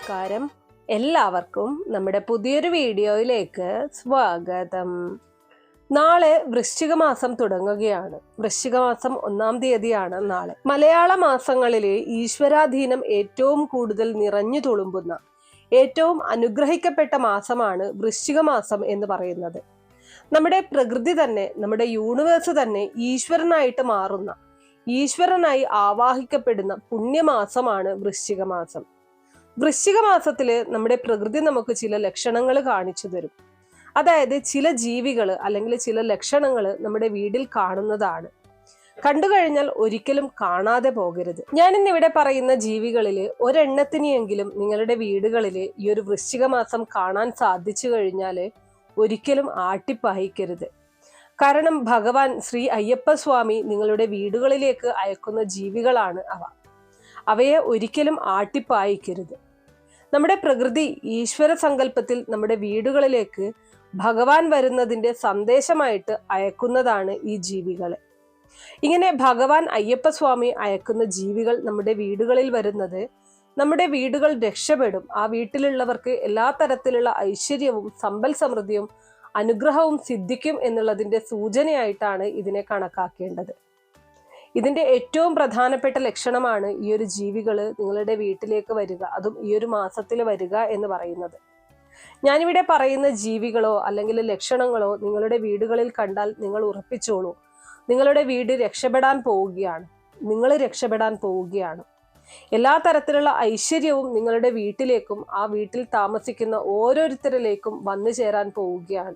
നമസ്കാരം. എല്ലാവർക്കും നമ്മുടെ പുതിയൊരു വീഡിയോയിലേക്ക് സ്വാഗതം. നാളെ വൃശ്ചിക മാസം തുടങ്ങുകയാണ്. വൃശ്ചിക മാസം ഒന്നാം തീയതിയാണ് നാളെ. മലയാള മാസങ്ങളിലെ ഈശ്വരാധീനം ഏറ്റവും കൂടുതൽ നിറഞ്ഞു തുളുമ്പുന്ന ഏറ്റവും അനുഗ്രഹിക്കപ്പെട്ട മാസമാണ് വൃശ്ചിക മാസം എന്ന് പറയുന്നത്. നമ്മുടെ പ്രകൃതി തന്നെ നമ്മുടെ യൂണിവേഴ്സ് തന്നെ ഈശ്വരനായിട്ട് മാറുന്ന ഈശ്വരനായി ആവാഹിക്കപ്പെടുന്ന പുണ്യമാസമാണ് വൃശ്ചിക മാസം. വൃശ്ചിക മാസത്തിൽ നമ്മുടെ പ്രകൃതി നമുക്ക് ചില ലക്ഷണങ്ങൾ കാണിച്ചു തരും. അതായത് ചില ജീവികൾ അല്ലെങ്കിൽ ചില ലക്ഷണങ്ങൾ നമ്മുടെ വീടിൽ കാണുന്നതാണ്. കണ്ടു കഴിഞ്ഞാൽ ഒരിക്കലും കാണാതെ പോകരുത്. ഞാൻ ഇന്നിവിടെ പറയുന്ന ജീവികളിൽ ഒരെണ്ണത്തിനെയെങ്കിലും നിങ്ങളുടെ വീടുകളിൽ ഈ ഒരു വൃശ്ചിക മാസം കാണാൻ സാധിച്ചു കഴിഞ്ഞാൽ ഒരിക്കലും ആട്ടിപ്പായിക്കരുത്. കാരണം ഭഗവാൻ ശ്രീ അയ്യപ്പ സ്വാമി നിങ്ങളുടെ വീടുകളിലേക്ക് അയക്കുന്ന ജീവികളാണ് അവ. അവയെ ഒരിക്കലും ആട്ടിപ്പായിക്കരുത്. നമ്മുടെ പ്രകൃതി ഈശ്വര സങ്കല്പത്തിൽ നമ്മുടെ വീടുകളിലേക്ക് ഭഗവാൻ വരുന്നതിന്റെ സന്ദേശമായിട്ട് അയക്കുന്നതാണ് ഈ ജീവികളെ. ഇങ്ങനെ ഭഗവാൻ അയ്യപ്പസ്വാമി അയക്കുന്ന ജീവികൾ നമ്മുടെ വീടുകളിൽ വരുന്നത് നമ്മുടെ വീടുകൾ രക്ഷപ്പെടും. ആ വീട്ടിലുള്ളവർക്ക് എല്ലാ തരത്തിലുള്ള ഐശ്വര്യവും സമ്പൽ സമൃദ്ധിയും അനുഗ്രഹവും സിദ്ധിക്കും എന്നുള്ളതിന്റെ സൂചനയായിട്ടാണ് ഇതിനെ കണക്കാക്കേണ്ടത്. ഇതിന്റെ ഏറ്റവും പ്രധാനപ്പെട്ട ലക്ഷണമാണ് ഈ ഒരു ജീവികൾ നിങ്ങളുടെ വീട്ടിലേക്ക് വരിക. അതും ഈ ഒരു മാസത്തിൽ വരിക എന്ന് പറയുന്നത്. ഞാനിവിടെ പറയുന്ന ജീവികളോ അല്ലെങ്കിൽ ലക്ഷണങ്ങളോ നിങ്ങളുടെ വീടുകളിൽ കണ്ടാൽ നിങ്ങൾ ഉറപ്പിച്ചോളൂ. നിങ്ങളുടെ വീട് രക്ഷപ്പെടാൻ പോവുകയാണ്. നിങ്ങൾ രക്ഷപ്പെടാൻ പോവുകയാണ്. എല്ലാ തരത്തിലുള്ള ഐശ്വര്യവും നിങ്ങളുടെ വീട്ടിലേക്കും ആ വീട്ടിൽ താമസിക്കുന്ന ഓരോരുത്തരിലേക്കും വന്നു ചേരാൻ പോവുകയാണ്.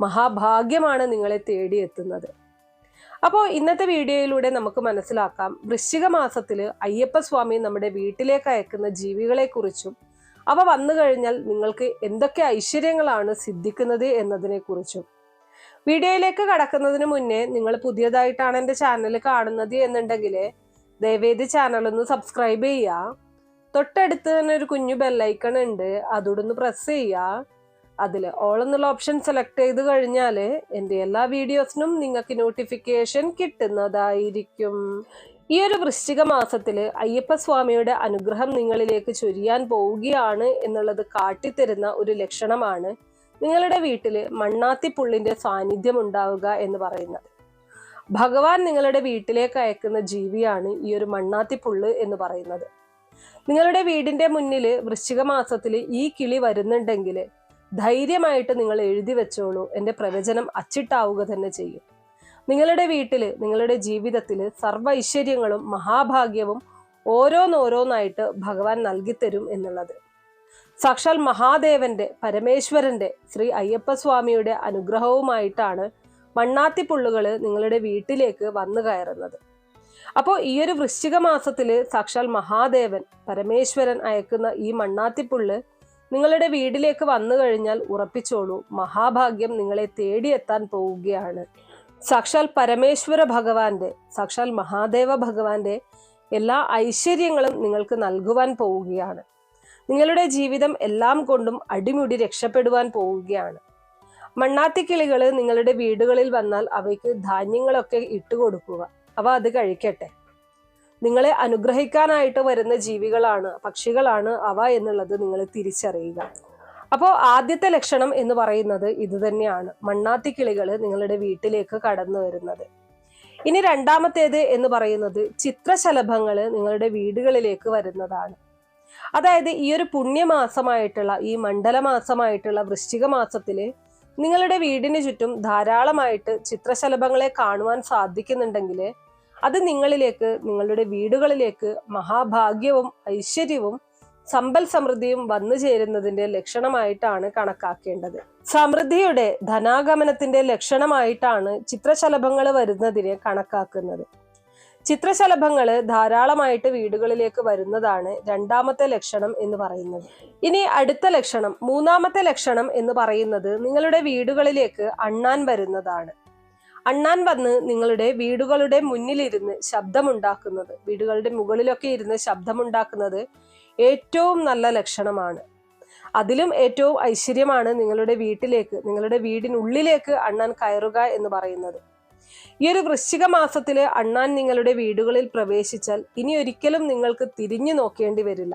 മഹാഭാഗ്യമാണ് നിങ്ങളെ തേടിയെത്തുന്നത്. അപ്പോൾ ഇന്നത്തെ വീഡിയോയിലൂടെ നമുക്ക് മനസ്സിലാക്കാം വൃശ്ചിക മാസത്തിൽ അയ്യപ്പസ്വാമി നമ്മുടെ വീട്ടിലേക്ക് അയക്കുന്ന ജീവികളെക്കുറിച്ചും അവ വന്നു കഴിഞ്ഞാൽ നിങ്ങൾക്ക് എന്തൊക്കെ ഐശ്വര്യങ്ങളാണ് സിദ്ധിക്കുന്നത് എന്നതിനെക്കുറിച്ചും. വീഡിയോയിലേക്ക് കടക്കുന്നതിന് മുന്നേ നിങ്ങൾ പുതിയതായിട്ടാണ് എന്റെ ചാനൽ കാണുന്നത് എന്നുണ്ടെങ്കിൽ ദയവേദി ചാനൽ ഒന്ന് സബ്സ്ക്രൈബ് ചെയ്യുക. തൊട്ടടുത്ത് തന്നെ ഒരു കുഞ്ഞു ബെല്ലൈക്കൺ ഉണ്ട്. അതോടൊന്ന് പ്രസ് ചെയ്യുക. അതിൽ ഓൾ എന്നുള്ള ഓപ്ഷൻ സെലക്ട് ചെയ്ത് കഴിഞ്ഞാൽ എന്റെ എല്ലാ വീഡിയോസിനും നിങ്ങൾക്ക് നോട്ടിഫിക്കേഷൻ കിട്ടുന്നതായിരിക്കും. ഈ ഒരു വൃശ്ചിക മാസത്തിൽ അയ്യപ്പസ്വാമിയുടെ അനുഗ്രഹം നിങ്ങളിലേക്ക് ചൊരിയാൻ പോവുകയാണ് എന്നുള്ളത് കാട്ടിത്തരുന്ന ഒരു ലക്ഷണമാണ് നിങ്ങളുടെ വീട്ടിൽ മണ്ണാത്തിപ്പുള്ളിന്റെ സാന്നിധ്യം ഉണ്ടാവുക എന്ന് പറയുന്നത്. ഭഗവാൻ നിങ്ങളുടെ വീട്ടിലേക്ക് അയക്കുന്ന ജീവിയാണ് ഈ ഒരു മണ്ണാത്തിപ്പുള്ള് എന്ന് പറയുന്നത്. നിങ്ങളുടെ വീടിന്റെ മുന്നിൽ വൃശ്ചിക മാസത്തിൽ ഈ കിളി വരുന്നുണ്ടെങ്കിൽ ധൈര്യമായിട്ട് നിങ്ങൾ എഴുതി വെച്ചോളൂ. എന്റെ പ്രവചനം അച്ചിട്ടാവുക തന്നെ ചെയ്യും. നിങ്ങളുടെ വീട്ടിൽ നിങ്ങളുടെ ജീവിതത്തിൽ സർവ ഐശ്വര്യങ്ങളും മഹാഭാഗ്യവും ഓരോന്നോരോന്നായിട്ട് ഭഗവാൻ നൽകിത്തരും എന്നുള്ളത്. സാക്ഷാൽ മഹാദേവന്റെ പരമേശ്വരന്റെ ശ്രീ അയ്യപ്പസ്വാമിയുടെ അനുഗ്രഹവുമായിട്ടാണ് മണ്ണാത്തിപ്പുള്ളുകൾ നിങ്ങളുടെ വീട്ടിലേക്ക് വന്നു കയറുന്നത്. അപ്പോൾ ഈ ഒരു വൃശ്ചിക മാസത്തിൽ സാക്ഷാൽ മഹാദേവൻ പരമേശ്വരൻ അയക്കുന്ന ഈ മണ്ണാത്തിപ്പുള്ള് നിങ്ങളുടെ വീട്ടിലേക്ക് വന്നു കഴിഞ്ഞാൽ ഉറപ്പിച്ചോളൂ മഹാഭാഗ്യം നിങ്ങളെ തേടിയെത്താൻ പോവുകയാണ്. സാക്ഷാൽ പരമേശ്വര ഭഗവാന്റെ സാക്ഷാൽ മഹാദേവ ഭഗവാന്റെ എല്ലാ ഐശ്വര്യങ്ങളും നിങ്ങൾക്ക് നൽകുവാൻ പോവുകയാണ്. നിങ്ങളുടെ ജീവിതം എല്ലാം കൊണ്ടും അടിമുടി രക്ഷപ്പെടുവാൻ പോവുകയാണ്. മണ്ണാത്തി മണ്ണാത്തിക്കിളികൾ നിങ്ങളുടെ വീടുകളിൽ വന്നാൽ അവയ്ക്ക് ധാന്യങ്ങളൊക്കെ ഇട്ടുകൊടുക്കുക. അവ അത് കഴിക്കട്ടെ. നിങ്ങളെ അനുഗ്രഹിക്കാനായിട്ട് വരുന്ന ജീവികളാണ് പക്ഷികളാണ് അവ എന്നുള്ളത് നിങ്ങൾ തിരിച്ചറിയുക. അപ്പോൾ ആദ്യത്തെ ലക്ഷണം എന്ന് പറയുന്നത് ഇത് തന്നെയാണ്. മണ്ണാത്തിക്കിളികൾ നിങ്ങളുടെ വീട്ടിലേക്ക് കടന്നു വരുന്നത്. ഇനി രണ്ടാമത്തേത് എന്ന് പറയുന്നത് ചിത്രശലഭങ്ങൾ നിങ്ങളുടെ വീടുകളിലേക്ക് വരുന്നതാണ്. അതായത് ഈ ഒരു പുണ്യമാസമായിട്ടുള്ള ഈ മണ്ഡലമാസമായിട്ടുള്ള വൃശ്ചിക മാസത്തിൽ നിങ്ങളുടെ വീടിന് ചുറ്റും ധാരാളമായിട്ട് ചിത്രശലഭങ്ങളെ കാണുവാൻ സാധിക്കുന്നുണ്ടെങ്കിൽ അത് നിങ്ങളിലേക്ക് നിങ്ങളുടെ വീടുകളിലേക്ക് മഹാഭാഗ്യവും ഐശ്വര്യവും സമ്പൽ സമൃദ്ധിയും വന്നു ചേരുന്നതിന്റെ ലക്ഷണമായിട്ടാണ് കണക്കാക്കേണ്ടത്. സമൃദ്ധിയുടെ ധനാഗമനത്തിന്റെ ലക്ഷണമായിട്ടാണ് ചിത്രശലഭങ്ങൾ വരുന്നതിനെ കണക്കാക്കുന്നത്. ചിത്രശലഭങ്ങൾ ധാരാളമായിട്ട് വീടുകളിലേക്ക് വരുന്നതാണ് രണ്ടാമത്തെ ലക്ഷണം എന്ന് പറയുന്നത്. ഇനി അടുത്ത ലക്ഷണം മൂന്നാമത്തെ ലക്ഷണം എന്ന് പറയുന്നത് നിങ്ങളുടെ വീടുകളിലേക്ക് അണ്ണാൻ വരുന്നതാണ്. അണ്ണാൻ വന്ന് നിങ്ങളുടെ വീടുകളുടെ മുന്നിലിരുന്ന് ശബ്ദമുണ്ടാക്കുന്നത് വീടുകളുടെ മുകളിലൊക്കെ ഇരുന്ന് ശബ്ദമുണ്ടാക്കുന്നത് ഏറ്റവും നല്ല ലക്ഷണമാണ്. അതിലും ഏറ്റവും ഐശ്വര്യമാണ് നിങ്ങളുടെ വീട്ടിലേക്ക് നിങ്ങളുടെ വീടിനുള്ളിലേക്ക് അണ്ണാൻ കയറുക എന്ന് പറയുന്നത്. ഈ ഒരു വൃശ്ചിക മാസത്തിൽ അണ്ണാൻ നിങ്ങളുടെ വീടുകളിൽ പ്രവേശിച്ചാൽ ഇനി ഒരിക്കലും നിങ്ങൾക്ക് തിരിഞ്ഞു നോക്കേണ്ടി വരില്ല.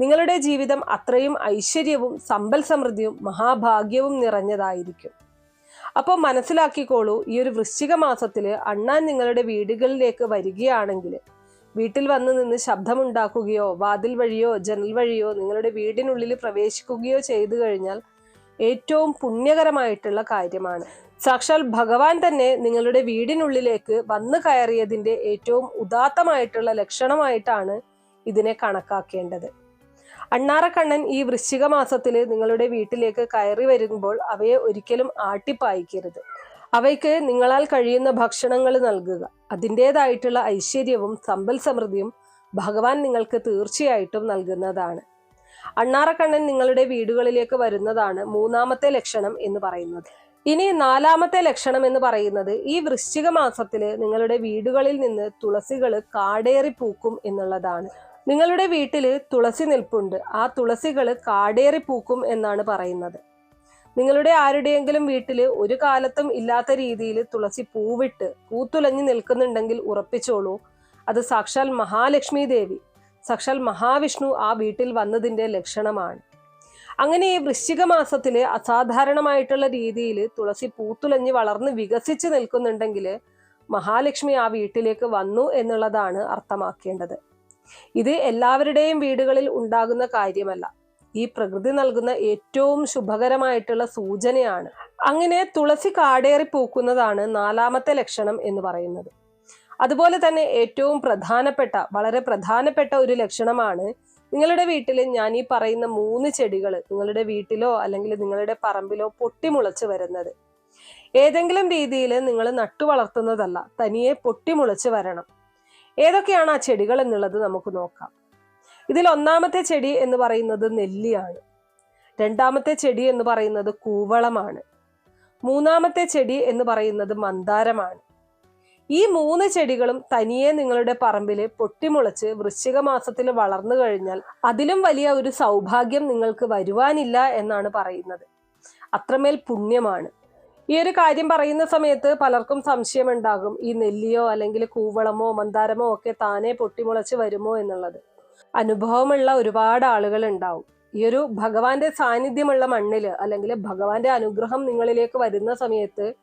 നിങ്ങളുടെ ജീവിതം അത്രയും ഐശ്വര്യവും സമ്പൽ സമൃദ്ധിയും മഹാഭാഗ്യവും നിറഞ്ഞതായിരിക്കും. അപ്പോൾ മനസ്സിലാക്കിക്കോളൂ ഈ ഒരു വൃശ്ചിക മാസത്തിൽ അണ്ണാൻ നിങ്ങളുടെ വീടുകളിലേക്ക് വരികയാണെങ്കിൽ വീട്ടിൽ വന്ന് നിന്ന് ശബ്ദമുണ്ടാക്കുകയോ വാതിൽ വഴിയോ ജനൽ വഴിയോ നിങ്ങളുടെ വീടിനുള്ളിൽ പ്രവേശിക്കുകയോ ചെയ്തു കഴിഞ്ഞാൽ ഏറ്റവും പുണ്യകരമായിട്ടുള്ള കാര്യമാണ്. സാക്ഷാൽ ഭഗവാൻ തന്നെ നിങ്ങളുടെ വീടിനുള്ളിലേക്ക് വന്നു കയറിയതിന്റെ ഏറ്റവും ഉദാത്തമായിട്ടുള്ള ലക്ഷണമായിട്ടാണ് ഇതിനെ കണക്കാക്കേണ്ടത്. അണ്ണാറക്കണ്ണൻ ഈ വൃശ്ചിക മാസത്തിൽ നിങ്ങളുടെ വീട്ടിലേക്ക് കയറി വരുമ്പോൾ അവയെ ഒരിക്കലും ആട്ടിപ്പായിക്കരുത്. അവയ്ക്ക് നിങ്ങളാൽ കഴിയുന്ന ഭക്ഷണങ്ങൾ നൽകുക. അതിന്റേതായിട്ടുള്ള ഐശ്വര്യവും സമ്പൽ സമൃദ്ധിയും ഭഗവാൻ നിങ്ങൾക്ക് തീർച്ചയായിട്ടും നൽകുന്നതാണ്. അണ്ണാറക്കണ്ണൻ നിങ്ങളുടെ വീടുകളിലേക്ക് വരുന്നതാണ് മൂന്നാമത്തെ ലക്ഷണം എന്ന് പറയുന്നത്. ഇനി നാലാമത്തെ ലക്ഷണം എന്ന് പറയുന്നത് ഈ വൃശ്ചിക മാസത്തിൽ നിങ്ങളുടെ വീടുകളിൽ നിന്ന് തുളസികൾ കാടേറി പൂക്കും എന്നുള്ളതാണ്. നിങ്ങളുടെ വീട്ടിൽ തുളസി നിൽപ്പുണ്ട്. ആ തുളസികൾ കാടേറി പൂക്കും എന്നാണ് പറയുന്നത്. നിങ്ങളുടെ ആരുടെയെങ്കിലും വീട്ടിൽ ഒരു കാലത്തും ഇല്ലാത്ത രീതിയിൽ തുളസി പൂവിട്ട് പൂത്തുലഞ്ഞു നിൽക്കുന്നുണ്ടെങ്കിൽ ഉറപ്പിച്ചോളൂ. അത് സാക്ഷാൽ മഹാലക്ഷ്മി ദേവി സാക്ഷാൽ മഹാവിഷ്ണു ആ വീട്ടിൽ വന്നതിന്റെ ലക്ഷണമാണ്. അങ്ങനെ ഈ വൃശ്ചിക മാസത്തിൽ അസാധാരണമായിട്ടുള്ള രീതിയിൽ തുളസി പൂത്തുലഞ്ഞ് വളർന്ന് വികസിച്ച് നിൽക്കുന്നുണ്ടെങ്കിൽ മഹാലക്ഷ്മി ആ വീട്ടിലേക്ക് വന്നു എന്നുള്ളതാണ് അർത്ഥമാക്കേണ്ടത്. ഇത് എല്ലാവരുടെയും വീടുകളിൽ ഉണ്ടാകുന്ന കാര്യമല്ല. ഈ പ്രകൃതി നൽകുന്ന ഏറ്റവും ശുഭകരമായിട്ടുള്ള സൂചനയാണ്. അങ്ങനെ തുളസി കാടേറി പൂക്കുന്നതാണ് നാലാമത്തെ ലക്ഷണം എന്ന് പറയുന്നത്. അതുപോലെ തന്നെ ഏറ്റവും പ്രധാനപ്പെട്ട വളരെ പ്രധാനപ്പെട്ട ഒരു ലക്ഷണമാണ് നിങ്ങളുടെ വീട്ടിൽ ഞാൻ ഈ പറയുന്ന മൂന്ന് ചെടികൾ നിങ്ങളുടെ വീട്ടിലോ അല്ലെങ്കിൽ നിങ്ങളുടെ പറമ്പിലോ പൊട്ടിമുളച്ച് വരുന്നത്. ഏതെങ്കിലും രീതിയിൽ നിങ്ങൾ നട്ടു വളർത്തുന്നതല്ല തനിയെ പൊട്ടിമുളച്ച് വരണം. ഏതൊക്കെയാണ് ആ ചെടികൾ എന്നുള്ളത് നമുക്ക് നോക്കാം. ഇതിൽ ഒന്നാമത്തെ ചെടി എന്ന് പറയുന്നത് നെല്ലിയാണ്. രണ്ടാമത്തെ ചെടി എന്ന് പറയുന്നത് കൂവളമാണ്. മൂന്നാമത്തെ ചെടി എന്ന് പറയുന്നത് മന്ദാരമാണ്. ഈ മൂന്ന് ചെടികളും തനിയെ നിങ്ങളുടെ പറമ്പിൽ പൊട്ടിമുളച്ച് വൃശ്ചിക മാസത്തിൽ വളർന്നു കഴിഞ്ഞാൽ അതിലും വലിയ ഒരു സൗഭാഗ്യം നിങ്ങൾക്ക് വരുവാനില്ല എന്നാണ് പറയുന്നത്. അത്രമേൽ പുണ്യമാണ്. ഈ ഒരു കാര്യം പറയുന്ന സമയത്ത് പലർക്കും സംശയമുണ്ടാകും. ഈ നെല്ലിയോ അല്ലെങ്കിൽ കൂവളമോ മന്ദാരമോ ഒക്കെ താനെ പൊട്ടിമുളച്ച് വരുമോ എന്നുള്ളത്. അനുഭവമുള്ള ഒരുപാട് ആളുകൾ ഉണ്ടാവും. ഈ ഒരു ഭഗവാന്റെ സാന്നിധ്യമുള്ള മണ്ണിൽ അല്ലെങ്കിൽ ഭഗവാന്റെ അനുഗ്രഹം നിങ്ങളിലേക്ക് വരുന്ന സമയത്ത്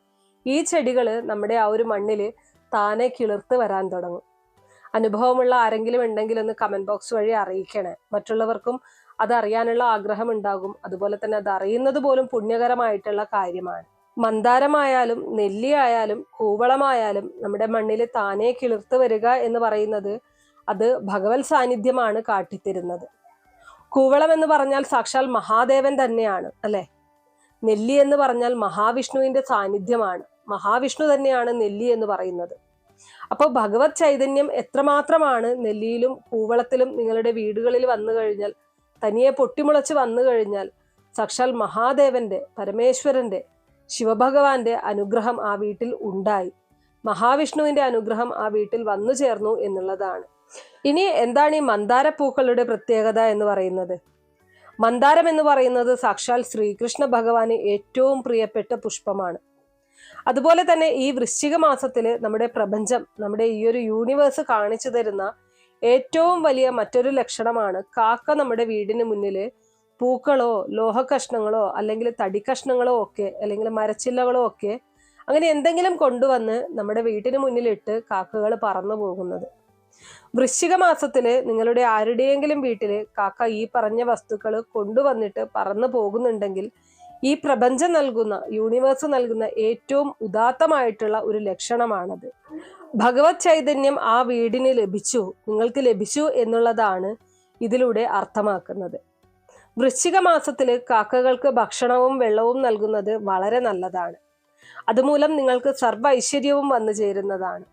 ഈ ചെടികൾ നമ്മുടെ ആ ഒരു മണ്ണിൽ താനെ കിളിർത്ത് വരാൻ തുടങ്ങും. അനുഭവമുള്ള ആരെങ്കിലും ഉണ്ടെങ്കിൽ ഒന്ന് കമന്റ് ബോക്സ് വഴി അറിയിക്കണേ. മറ്റുള്ളവർക്കും അത് അറിയാനുള്ള ആഗ്രഹം ഉണ്ടാകും അതുപോലെ തന്നെ അത് അറിയുന്നത് പോലും പുണ്യകരമായിട്ടുള്ള കാര്യമാണ്. മന്ദാരമായാലും നെല്ലിയായാലും കൂവളമായാലും നമ്മുടെ മണ്ണിൽ താനെ കിളിർത്ത് വരിക എന്ന് പറയുന്നത് അത് ഭഗവത് സാന്നിധ്യമാണ് കാട്ടിത്തരുന്നത്. കൂവളം എന്ന് പറഞ്ഞാൽ സാക്ഷാൽ മഹാദേവൻ തന്നെയാണ് അല്ലെ? നെല്ലി എന്ന് പറഞ്ഞാൽ മഹാവിഷ്ണുവിന്റെ സാന്നിധ്യമാണ്. മഹാവിഷ്ണു തന്നെയാണ് നെല്ലി എന്ന് പറയുന്നത്. അപ്പോൾ ഭഗവത് ചൈതന്യം എത്രമാത്രമാണ് നെല്ലിയിലും കൂവളത്തിലും നിങ്ങളുടെ വീടുകളിൽ വന്നു കഴിഞ്ഞാൽ തനിയെ പൊട്ടിമുളച്ച് വന്നു കഴിഞ്ഞാൽ സാക്ഷാൽ മഹാദേവന്റെ പരമേശ്വരന്റെ ശിവഭഗവാന്റെ അനുഗ്രഹം ആ വീട്ടിൽ ഉണ്ടായി. മഹാവിഷ്ണുവിന്റെ അനുഗ്രഹം ആ വീട്ടിൽ വന്നു ചേർന്നു എന്നുള്ളതാണ്. ഇനി എന്താണ് ഈ മന്ദാരപ്പൂക്കളുടെ പ്രത്യേകത എന്ന് പറയുന്നത്? മന്ദാരം എന്ന് പറയുന്നത് സാക്ഷാൽ ശ്രീകൃഷ്ണ ഭഗവാന് ഏറ്റവും പ്രിയപ്പെട്ട പുഷ്പമാണ്. അതുപോലെ തന്നെ ഈ വൃശ്ചിക മാസത്തിൽ നമ്മുടെ പ്രപഞ്ചം നമ്മുടെ ഈ ഒരു യൂണിവേഴ്സ് കാണിച്ചു തരുന്ന ഏറ്റവും വലിയ മറ്റൊരു ലക്ഷണമാണ് കാക്ക നമ്മുടെ വീടിന് മുന്നിൽ പൂക്കളോ ലോഹകഷ്ണങ്ങളോ അല്ലെങ്കിൽ തടിക്കഷ്ണങ്ങളോ ഒക്കെ അല്ലെങ്കിൽ മരച്ചില്ലകളോ ഒക്കെ അങ്ങനെ എന്തെങ്കിലും കൊണ്ടുവന്ന് നമ്മുടെ വീട്ടിന് മുന്നിലിട്ട് കാക്കകൾ പറന്നു പോകുന്നത്. വൃശ്ചിക മാസത്തിൽ നിങ്ങളുടെ ആരുടെയെങ്കിലും വീട്ടിൽ കാക്ക ഈ പറഞ്ഞ വസ്തുക്കൾ കൊണ്ടുവന്നിട്ട് പറന്നു പോകുന്നുണ്ടെങ്കിൽ ഈ പ്രപഞ്ചം നൽകുന്ന യൂണിവേഴ്സ് നൽകുന്ന ഏറ്റവും ഉദാത്തമായിട്ടുള്ള ഒരു ലക്ഷണമാണത്. ഭഗവത് ചൈതന്യം ആ വീടിന് ലഭിച്ചു നിങ്ങൾക്ക് ലഭിച്ചു എന്നുള്ളതാണ് ഇതിലൂടെ അർത്ഥമാക്കുന്നത്. വൃശ്ചിക മാസത്തിൽ കാക്കകൾക്ക് ഭക്ഷണവും വെള്ളവും നൽകുന്നത് വളരെ നല്ലതാണ്. അതുമൂലം നിങ്ങൾക്ക് സർവ ഐശ്വര്യവും വന്നു ചേരുന്നതാണ്.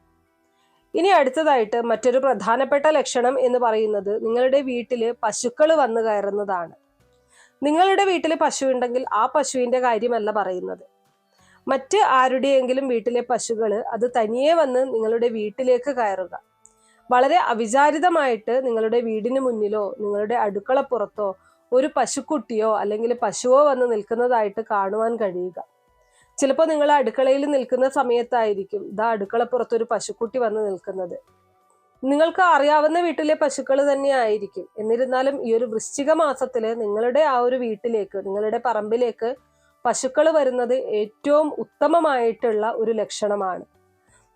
ഇനി അടുത്തതായിട്ട് മറ്റൊരു പ്രധാനപ്പെട്ട ലക്ഷണം എന്ന് പറയുന്നത് നിങ്ങളുടെ വീട്ടിൽ പശുക്കൾ വന്നു കയറുന്നതാണ്. നിങ്ങളുടെ വീട്ടിൽ പശു ഉണ്ടെങ്കിൽ ആ പശുവിന്റെ കാര്യമല്ല പറയുന്നത്. മറ്റ് ആരുടെയെങ്കിലും വീട്ടിലെ പശുക്കൾ അത് തനിയെ വന്ന് നിങ്ങളുടെ വീട്ടിലേക്ക് കയറുക. വളരെ അവിചാരിതമായിട്ട് നിങ്ങളുടെ വീടിന് മുന്നിലോ നിങ്ങളുടെ അടുക്കളപ്പുറത്തോ ഒരു പശുക്കുട്ടിയോ അല്ലെങ്കിൽ പശുവോ വന്ന് നിൽക്കുന്നതായിട്ട് കാണുവാൻ കഴിയുക. ചിലപ്പോൾ നിങ്ങൾ അടുക്കളയിൽ നിൽക്കുന്ന സമയത്തായിരിക്കും ഇതാ അടുക്കളപ്പുറത്ത് ഒരു പശുക്കുട്ടി വന്ന് നിൽക്കുന്നത്. നിങ്ങൾക്ക് അറിയാവുന്ന വീട്ടിലെ പശുക്കൾ തന്നെ ആയിരിക്കും. എന്നിരുന്നാലും ഈ ഒരു വൃശ്ചിക മാസത്തിൽ നിങ്ങളുടെ ആ ഒരു വീട്ടിലേക്ക് നിങ്ങളുടെ പറമ്പിലേക്ക് പശുക്കൾ വരുന്നത് ഏറ്റവും ഉത്തമമായിട്ടുള്ള ഒരു ലക്ഷണമാണ്.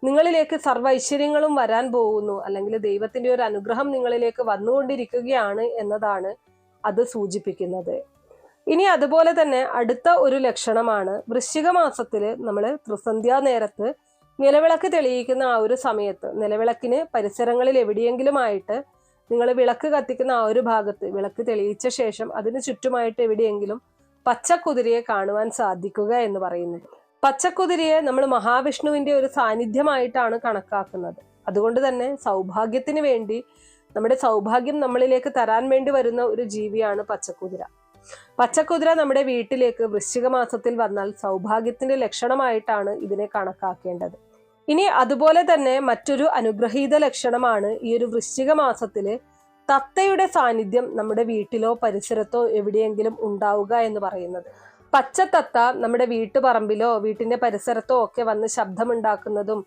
നിങ്ങളിലേക്ക് സർവ ഐശ്വര്യങ്ങളും വരാൻ പോകുന്നു. അല്ലെങ്കിൽ ദൈവത്തിന്റെ ഒരു അനുഗ്രഹം നിങ്ങളിലേക്ക് വന്നുകൊണ്ടിരിക്കുകയാണ് എന്നതാണ് അത് സൂചിപ്പിക്കുന്നത്. ഇനി അതുപോലെ തന്നെ അടുത്ത ഒരു ലക്ഷണമാണ് വൃശ്ചിക മാസത്തിൽ നമ്മൾ ത്രിസന്ധ്യാ നേരത്ത് നിലവിളക്ക് തെളിയിക്കുന്ന ആ ഒരു സമയത്ത് നിലവിളക്കിന് പരിസരങ്ങളിൽ എവിടെയെങ്കിലുമായിട്ട് നിങ്ങൾ വിളക്ക് കത്തിക്കുന്ന ആ ഒരു ഭാഗത്ത് വിളക്ക് തെളിയിച്ച ശേഷം അതിന് ചുറ്റുമായിട്ട് എവിടെയെങ്കിലും പച്ചക്കുതിരയെ കാണുവാൻ സാധിക്കുക എന്ന് പറയുന്നത്. പച്ചക്കുതിരയെ നമ്മൾ മഹാവിഷ്ണുവിന്റെ ഒരു സാന്നിധ്യമായിട്ടാണ് കണക്കാക്കുന്നത്. അതുകൊണ്ട് തന്നെ സൗഭാഗ്യത്തിന് വേണ്ടി നമ്മുടെ സൗഭാഗ്യം നമ്മളിലേക്ക് തരാൻ വേണ്ടി വരുന്ന ഒരു ജീവിയാണ് പച്ചക്കുതിര. പച്ചക്കുതിര നമ്മുടെ വീട്ടിലേക്ക് വൃശ്ചിക മാസത്തിൽ വന്നാൽ സൗഭാഗ്യത്തിന്റെ ലക്ഷണമായിട്ടാണ് ഇതിനെ കണക്കാക്കേണ്ടത്. ഇനി അതുപോലെ തന്നെ മറ്റൊരു അനുഗ്രഹീത ലക്ഷണമാണ് ഈ ഒരു വൃശ്ചിക മാസത്തിൽ തത്തയുടെ സാന്നിധ്യം നമ്മുടെ വീട്ടിലോ പരിസരത്തോ എവിടെയെങ്കിലും ഉണ്ടാവുക എന്ന് പറയുന്നത്. പച്ചത്തത്ത നമ്മുടെ വീട്ടുപറമ്പിലോ വീട്ടിന്റെ പരിസരത്തോ ഒക്കെ വന്ന് ശബ്ദമുണ്ടാക്കുന്നതും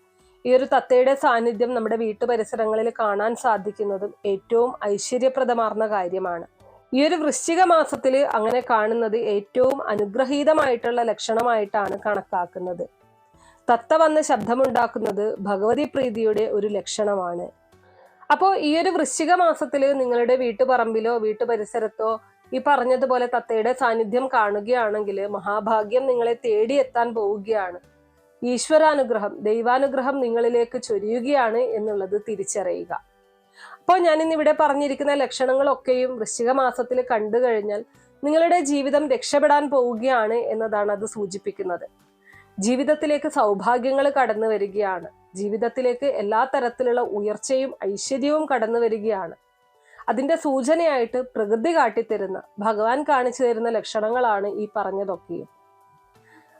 ഈ ഒരു തത്തയുടെ സാന്നിധ്യം നമ്മുടെ വീട്ടു പരിസരങ്ങളിൽ കാണാൻ സാധിക്കുന്നതും ഏറ്റവും ഐശ്വര്യപ്രദമാർന്ന കാര്യമാണ്. ഈ ഒരു വൃശ്ചിക മാസത്തിൽ അങ്ങനെ കാണുന്നത് ഏറ്റവും അനുഗ്രഹീതമായിട്ടുള്ള ലക്ഷണമായിട്ടാണ് കണക്കാക്കുന്നത്. തത്ത വന്ന് ശബ്ദമുണ്ടാക്കുന്നത് ഭഗവതി പ്രീതിയുടെ ഒരു ലക്ഷണമാണ്. അപ്പോൾ ഈ ഒരു വൃശ്ചിക മാസത്തിൽ നിങ്ങളുടെ വീട്ടുപറമ്പിലോ വീട്ടുപരിസരത്തോ ഈ പറഞ്ഞതുപോലെ തത്തയുടെ സാന്നിധ്യം കാണുകയാണെങ്കിൽ മഹാഭാഗ്യം നിങ്ങളെ തേടിയെത്താൻ പോവുകയാണ്. ഈശ്വരാനുഗ്രഹം ദൈവാനുഗ്രഹം നിങ്ങളിലേക്ക് ചൊരിയുകയാണ് എന്നുള്ളത് തിരിച്ചറിയുക. അപ്പോൾ ഞാൻ ഇന്നിവിടെ പറഞ്ഞിരിക്കുന്ന ലക്ഷണങ്ങളൊക്കെയും വൃശ്ചിക മാസത്തിൽ കണ്ടു കഴിഞ്ഞാൽ നിങ്ങളുടെ ജീവിതം രക്ഷപ്പെടാൻ പോവുകയാണ് എന്നതാണ് അത് സൂചിപ്പിക്കുന്നത്. ജീവിതത്തിലേക്ക് സൗഭാഗ്യങ്ങൾ കടന്നു വരികയാണ്. ജീവിതത്തിലേക്ക് എല്ലാ തരത്തിലുള്ള ഉയർച്ചയും ഐശ്വര്യവും കടന്നു വരികയാണ്. അതിന്റെ സൂചനയായിട്ട് പ്രകൃതി കാട്ടിത്തരുന്ന ഭഗവാൻ കാണിച്ചു തരുന്ന ലക്ഷണങ്ങളാണ് ഈ പറഞ്ഞതൊക്കെയും.